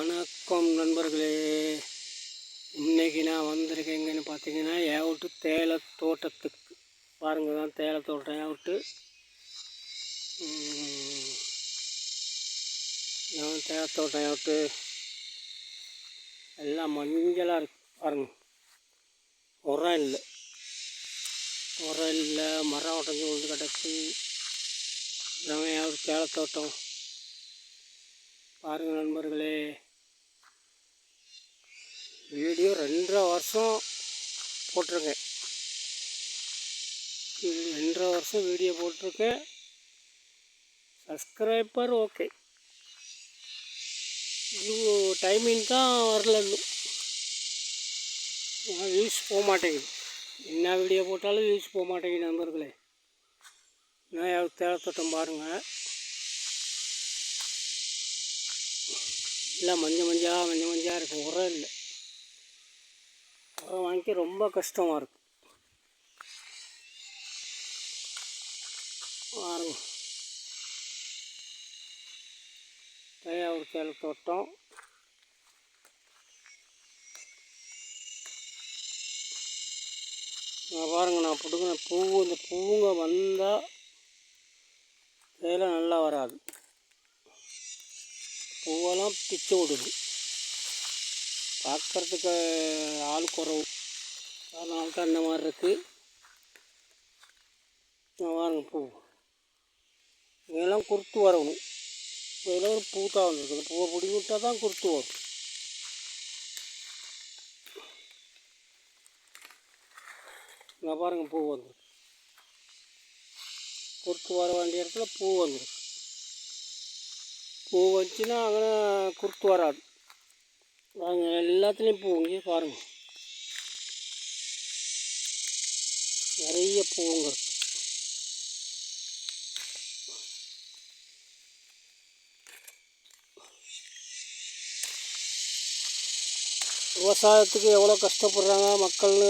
வணக்கம் நண்பர்களே. இன்னைக்கு நான் வந்திருக்கேங்கன்னு பார்த்தீங்கன்னா ஏவுட்டு தேயிலை தோட்டத்துக்கு. பாருங்கள் தான் தேயிலை தோட்டம் ஏவுட்டு. நான் தேயிலை தோட்டம் ஏவுட்டு. எல்லாம் மஞ்சளாக இருக்கு பாருங்கள் உரம் இல்லை. உரம் இல்லை மரம் உடஞ்சி விழுந்து கிடக்கு. இதான் ஏவுட்டு தேயிலை தோட்டம். பாருங்கள் நண்பர்களே வீடியோ ரெண்டரை வருஷம் போட்டிருக்கேன். ரெண்டரை வருஷம் வீடியோ போட்டிருக்கேன். சப்ஸ்கிரைபர் ஓகே இவ்வளோ டைமிங் தான் வரல இன்னும். வியூஸ் போக மாட்டேங்குது. என்ன வீடியோ போட்டாலும் வியூஸ் போக மாட்டேங்குது நண்பர்களே. நான் தேவைத்தோட்டம் பாருங்கள் எல்லாம் மஞ்சள் மஞ்சா மஞ்சள் மஞ்சா இருக்கும் உரம் இல்லை. அப்புறம் வாங்கி ரொம்ப கஷ்டமாக இருக்கும் பாருங்க. தயார் தோட்டம். நான் பாருங்க நான் பிடுங்கின பூ இந்த பூவுங்க வந்தால் வேலை நல்லா வராது. பூவெல்லாம் பிச்சு விடுது பார்க்குறதுக்கு ஆள் குறவு. அதனால தான் இந்த மாதிரி இருக்குது பாருங்க பூ இதெல்லாம் குருத்து வரணும். இதெல்லாம் ஒரு பூ தான் வந்துருக்கு பூவை பிடி விட்டால் தான் குருத்து வரும். இங்கே பாருங்க பூ வந்துருக்கு. குருத்து வர வேண்டிய இடத்துல பூ வந்துருக்கு. பூ வந்துச்சுன்னா அங்கே குறுத்து வராது. வாங்க எல்லாத்துலேயும் பூ இங்கே பாருங்கள் நிறைய பூவுங்க. விவசாயத்துக்கு எவ்வளோ கஷ்டப்படுறாங்க மக்கள்னு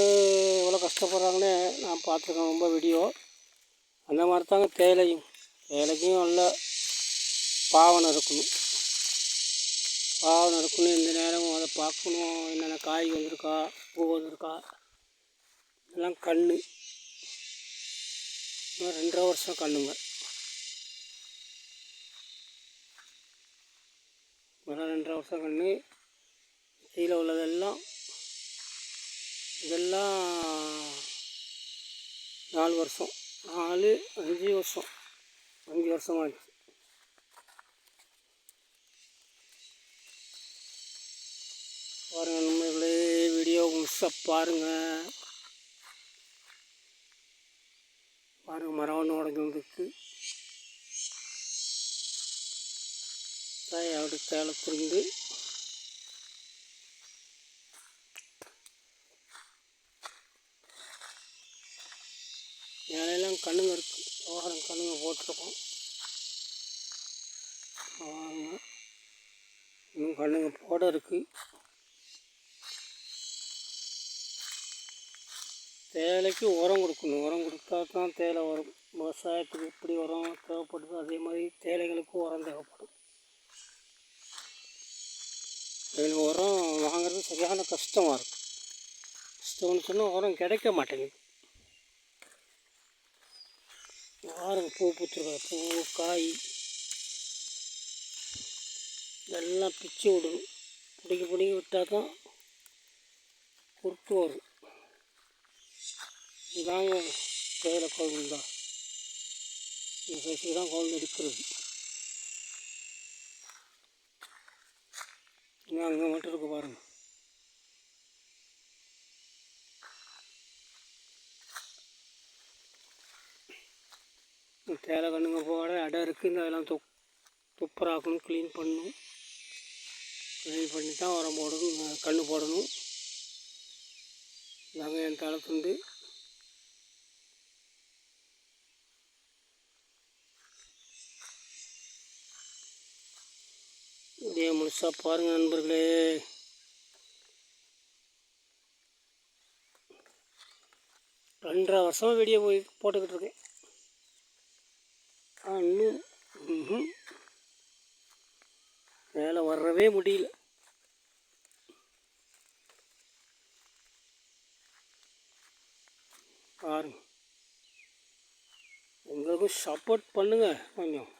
எவ்வளோ கஷ்டப்படுறாங்கன்னு நான் பார்த்துருக்கேன் ரொம்ப வீடியோ அந்த மாதிரி தாங்க தேயிலையும். தேயிலைக்கும் நல்ல பாவனை இருக்கணும் பாவம் நடக்கணும் எந்த நேரமும் அதை பார்க்கணும். என்னென்ன காய் வந்திருக்கா பூ வந்திருக்கா இதெல்லாம் கண்ணு. இன்னும் ரெண்டரை வருஷம் கண்ணுங்க. இதெல்லாம் ரெண்டரை வருஷம் கண்ணு. கீழே உள்ளதெல்லாம் இதெல்லாம் நாலு வருஷம். நாலு அஞ்சு வருஷம். அஞ்சு வருஷமாச்சு. பாருங்கள் நம்மளே வீடியோ முழுசாக பாருங்கள் பாருங்கள் மரம் ஒன்று உடஞ்சி வந்துருக்கு. தாய் அப்படி தேலத்திருந்து மேலெல்லாம் கண்ணுங்க இருக்குது வாரம் கண்ணுங்க போட்டிருக்கோம். இன்னும் கண்ணுங்க போட இருக்குது தேலைக்கு உரம் கொடுக்கணும். உரம் கொடுத்தா தான் தேலை வரும். விவசாயத்துக்கு எப்படி உரம் தேவைப்படுதோ அதே மாதிரி தேலைகளுக்கும் உரம் தேவைப்படும். இதில் உரம் வாங்குறது சரியான கஷ்டமாக இருக்கும் கஷ்டம்னு சொன்னால் உரம் கிடைக்க மாட்டேங்குது. பாருங்க பூ பூத்துருக்க பூ காய் இதெல்லாம் பிச்சு விடணும். பிடிக்க பிடிக்க விட்டால் தான் குறுத்து வரும். இதாங்க தேயிலை கோவில் தான் இந்த சைஸில் தான் கோவில் இருக்கிறது இன்னும் அங்கே மட்டும் இருக்கு பாருங்கள் தேலை கண்ணுங்க போட இடம் இருக்குது அதெல்லாம் துப் துப்புராக்கணும் க்ளீன் பண்ணணும். க்ளீன் பண்ணி தான் உரம் போடணும். கன்று போடணும் இதாங்க என் தளத்துண்டு முழுசாக பாருங்கள் நண்பர்களே. ரெண்டரை வருஷமாக வெளியே போய் போட்டுக்கிட்டு இருக்கேன். இன்னும் வேலை வரவே முடியல. பாருங்க. எங்களுக்கும் சப்போர்ட் பண்ணுங்கள் கொஞ்சம்.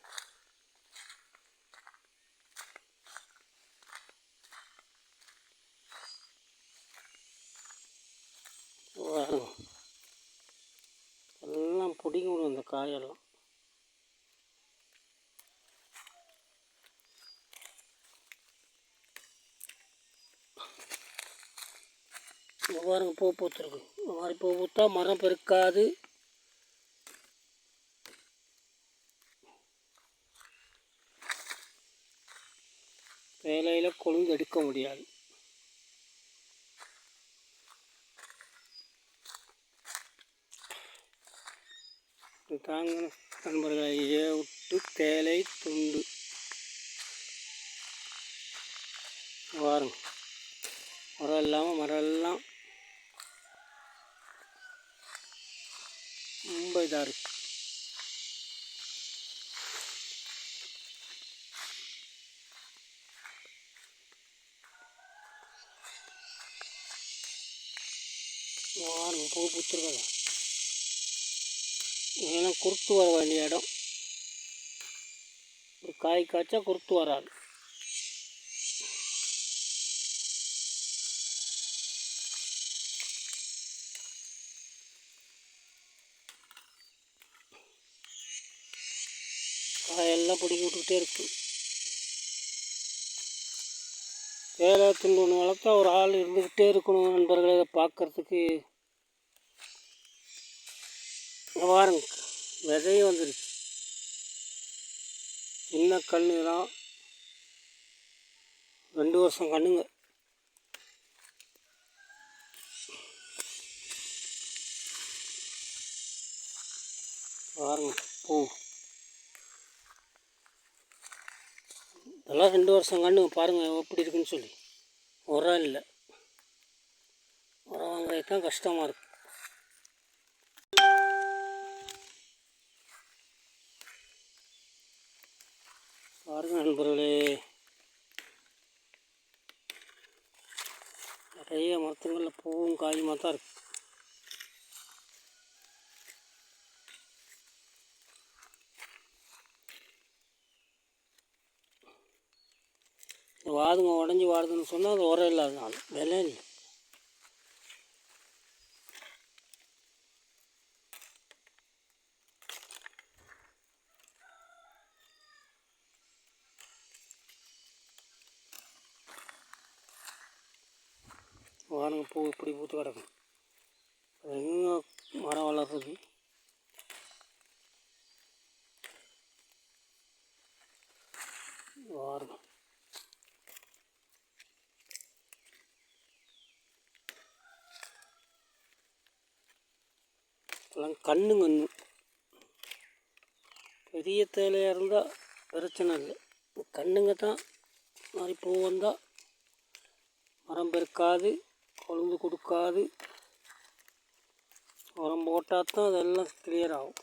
எல்லாம் பிடிக்கணும் இந்த காயெல்லாம். இங்க பாருங்க பூ பூத்துருக்கு. இந்த மாதிரி பூ பூத்தா மரம் பெருக்காது. வேலையில் கொழுந்து எடுக்க முடியாது. தாங்க நண்பர்களை விட்டு தேலை துண்டு. பாருங்க மரம் இல்லாமல் மரம் எல்லாம் ரொம்ப இதாக இருக்கு. பாருங்க பூ பூத்துருக்கா ஏன்னா குறுத்து வர வேண்டிய இடம். ஒரு காய் காய்ச்சா குறுத்து வராது. காயெல்லாம் பிடிக்க விட்டுக்கிட்டே இருக்கு. வேலை துண்டு ஒன்று வளர்த்தா ஒரு ஆள் இருந்துக்கிட்டே இருக்கணும் நண்பர்களை இதை பார்க்கறதுக்கு பாருங்க விதையும் வந்துருச்சு. சின்ன கண்ணு தான் ரெண்டு வருஷம் கண்ணுங்க. பாருங்க பூ இதெல்லாம் ரெண்டு வருஷம் கண்ணு பாருங்க எப்படி இருக்குன்னு சொல்லி. உரம் இல்லை. உரம் வாங்குறது தான் கஷ்டமாக இருக்கு. பாருங்க நண்பர்களே. நிறைய மரத்துங்களில் பூவும் காயுமாக தான் இருக்கு. வாதுங்க உடஞ்சி வாடுதுன்னு சொன்னால் அது உரம் இல்லாதனால விலை இல்லை வாருங்க பூ இப்படி பூத்து கிடக்கும். எங்கே மரம் வளர்றது வாரம் கண்ணுங்க பெரிய தேலையாக இருந்தால் பிரச்சனை இல்லை. கண்ணுங்க தான் மாதிரி பூ வந்தால் மரம் பெருக்காது. கொழுந்து கொடுக்காது. உரம் போட்டால் தான் அதெல்லாம் கிளியர் ஆகும்.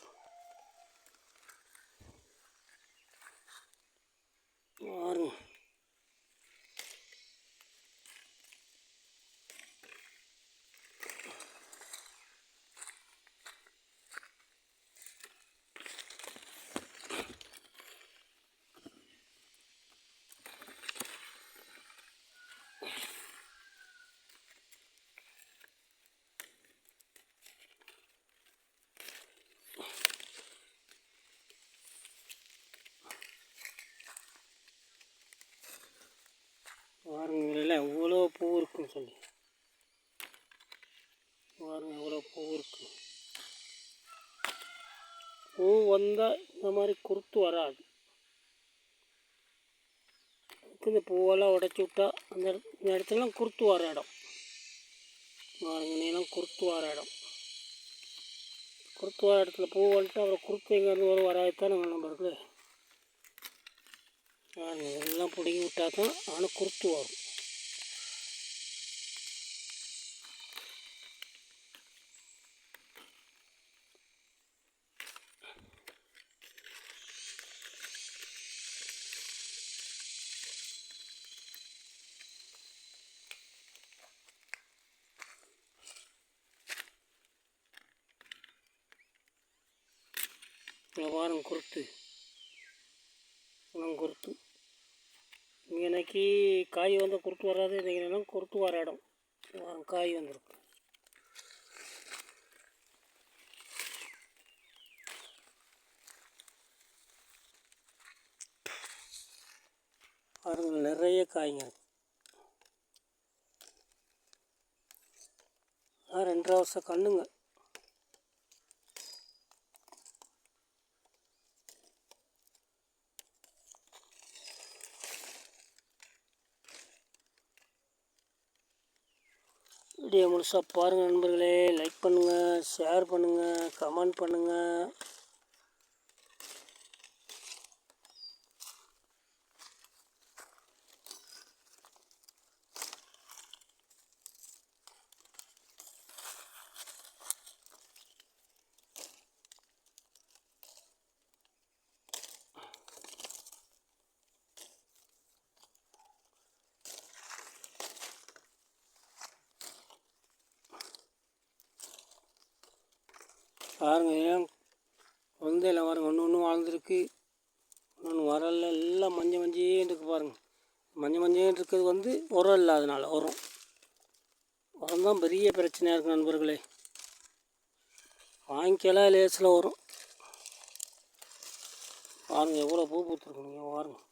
பாருங்க. பாருங்கள் எவ்வளோ பூ இருக்குன்னு சொல்லி. பாருங்க எவ்வளோ பூ இருக்கு. பூ வந்தால் இந்த மாதிரி குருத்து வராது. இந்த பூவெல்லாம் உடச்சி விட்டா அந்த இடத்து இந்த இடத்துலலாம் குருத்து வர இடம். பாருங்க நீலாம் குருத்து வர இடம். குருத்து வர இடத்துல பூ வந்துட்டு அப்புறம் குருத்து எங்கேருந்து வரும்? வராதுத்தானே நம்பருக்கு பாருங்கள் இதெல்லாம் பிடுங்கி விட்டால் தான் ஆனால் குருத்து வரும். பாருங்க குருத்து இங்கே காய் வந்து குருட்டு வராது இன்றைக்கி எல்லாம் குருத்து வர இடம். இங்க காய் வந்துருக்கு. பாருங்கள் நிறைய காய்ங்க. இருக்கு ரெண்டரை வருஷம் கண்ணுங்க வீடியோ முழுசாக பாருங்கள் நண்பர்களே. லைக் பண்ணுங்கள் ஷேர் பண்ணுங்கள் கமெண்ட் பண்ணுங்கள் பாருங்கள் ஏன்? குழந்தையில பாருங்கள் ஒன்று ஒன்று வாழ்ந்துருக்கு. ஒன்று வரல எல்லாம் மஞ்சள் மஞ்சேன்னு இருக்கு பாருங்கள் மஞ்சள் மஞ்சேன்னு இருக்கிறது வந்து உரம் இல்லாதனால உரம். உரம் தான் பெரிய பிரச்சனையாக இருக்குது நண்பர்களே. வாங்கிக்கலாம் லேசில் வரும் பாருங்கள் எவ்வளோ பூ பூத்துருக்குங்க பாருங்கள்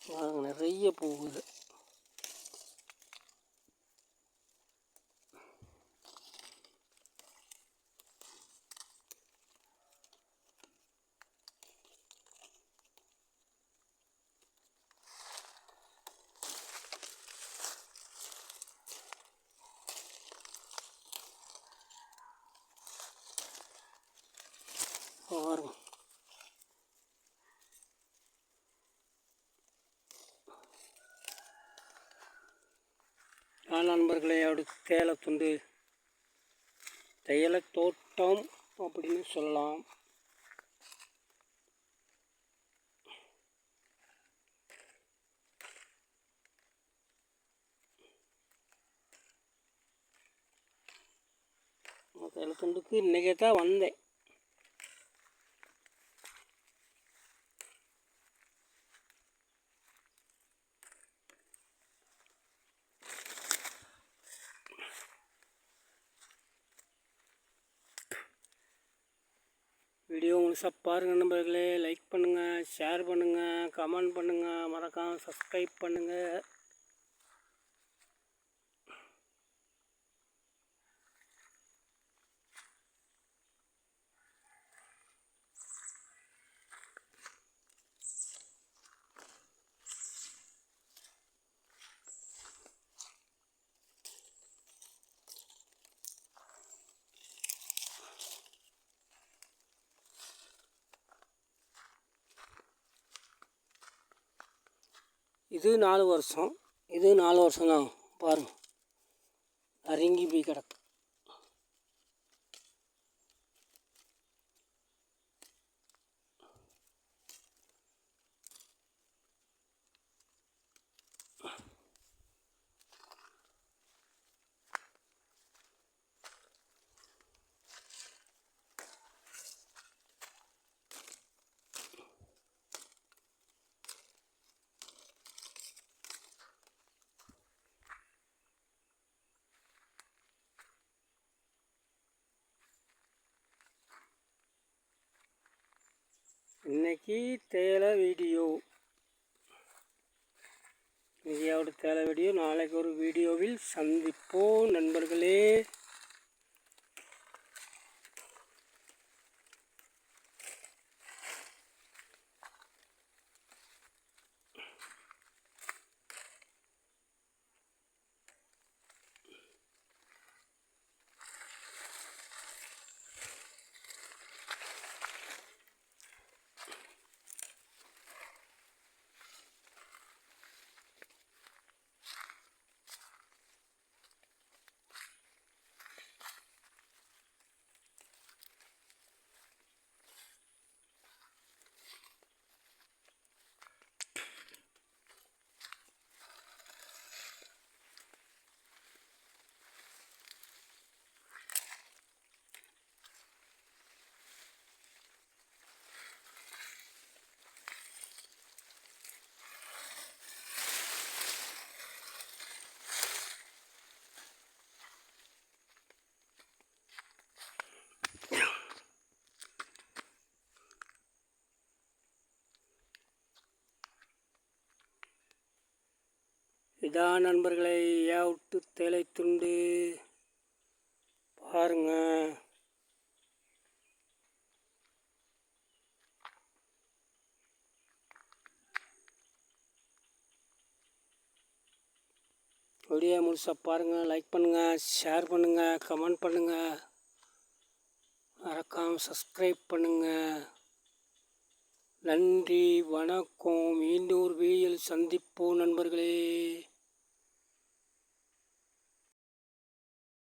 பாருங்க நிறைய பூவுது பாருங்க நண்பர்களே அப்படி தேலை துண்டு தேயிலை தோட்டம் அப்படின்னு சொல்லலாம். அந்த துண்டுக்கு இன்றைக்கே தான் வந்தேன் வீடியோ முழுசாக பாருங்கள் நண்பர்களே. லைக் பண்ணுங்கள் ஷேர் பண்ணுங்கள் கமெண்ட் பண்ணுங்கள் மறக்காமல் சப்ஸ்கிரைப் பண்ணுங்கள் இது நாலு வருஷம். இது நாலு வருஷம் தான் பாருங்க. நறுங்கி போய் கிடக்கு. இன்னைக்கு தேலை வீடியோ. இன்னைக்கு தேலை வீடியோ நாளைக்கு ஒரு வீடியோவில் சந்திப்போம் நண்பர்களே. இதான் நண்பர்களை ஏவுட்டு தேலை துண்டு பாருங்க. வீடியோ முழுசாக பாருங்கள் லைக் பண்ணுங்கள் ஷேர் பண்ணுங்கள் கமெண்ட் பண்ணுங்கள் மறக்காமல் சப்ஸ்கிரைப் பண்ணுங்கள் நன்றி வணக்கம். மீண்டும் ஒரு வீடியோவில் சந்திப்போம் நண்பர்களே.